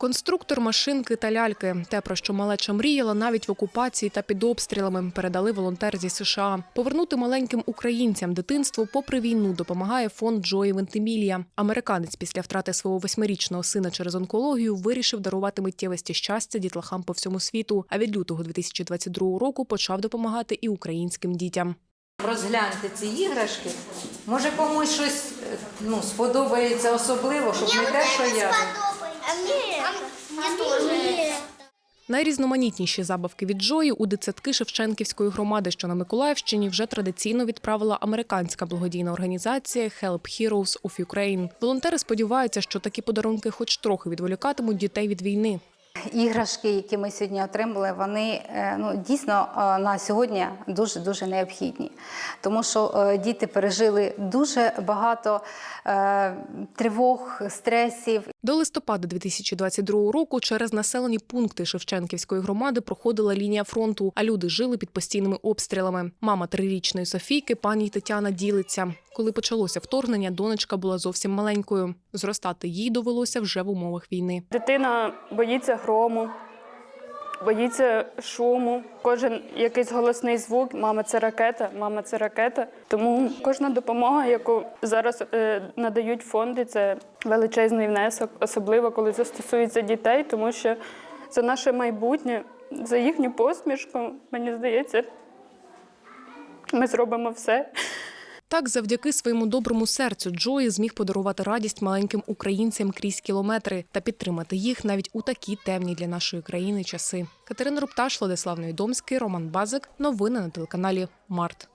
Конструктор, машинки та ляльки те, про що малеча мріяла навіть в окупації та під обстрілами, передали волонтер зі США. Повернути маленьким українцям дитинство попри війну допомагає фонд Джої Вентимілія. Американець після втрати свого восьмирічного сина через онкологію вирішив дарувати миттєвості щастя дітлахам по всьому світу. А від лютого 2022 року почав допомагати і українським дітям. Розгляньте ці іграшки. Може комусь щось е, ну, сподобається особливо, щоб не те, що я. Найрізноманітніші забавки від Джої у дитсадки Шевченківської громади, що на Миколаївщині, вже традиційно відправила американська благодійна організація Help Heroes of Ukraine. Волонтери сподіваються, що такі подарунки, хоч трохи відволікатимуть дітей від війни. Іграшки, які ми сьогодні отримали, вони е, ну, дійсно е, на сьогодні дуже дуже необхідні, тому що е, діти пережили дуже багато тривог, стресів. До листопада 2022 року через населені пункти Шевченківської громади проходила лінія фронту, а люди жили під постійними обстрілами. Мама трирічної Софійки, пані Тетяна, ділиться. Коли почалося вторгнення, донечка була зовсім маленькою. Зростати їй довелося вже в умовах війни. Дитина боїться грому, боїться шуму. Кожен якийсь голосний звук. Мама, це ракета, мама, це ракета. Тому кожна допомога, яку зараз е, надають фонди, це величезний внесок, особливо коли це стосується дітей, тому що це наше майбутнє, за їхню посмішку, мені здається, ми зробимо все. Так, завдяки своєму доброму серцю Джої зміг подарувати радість маленьким українцям крізь кілометри та підтримати їх навіть у такі темні для нашої країни часи. Катерина Рупташ, Владислав Невідомський, Роман Базик. Новини на телеканалі Март.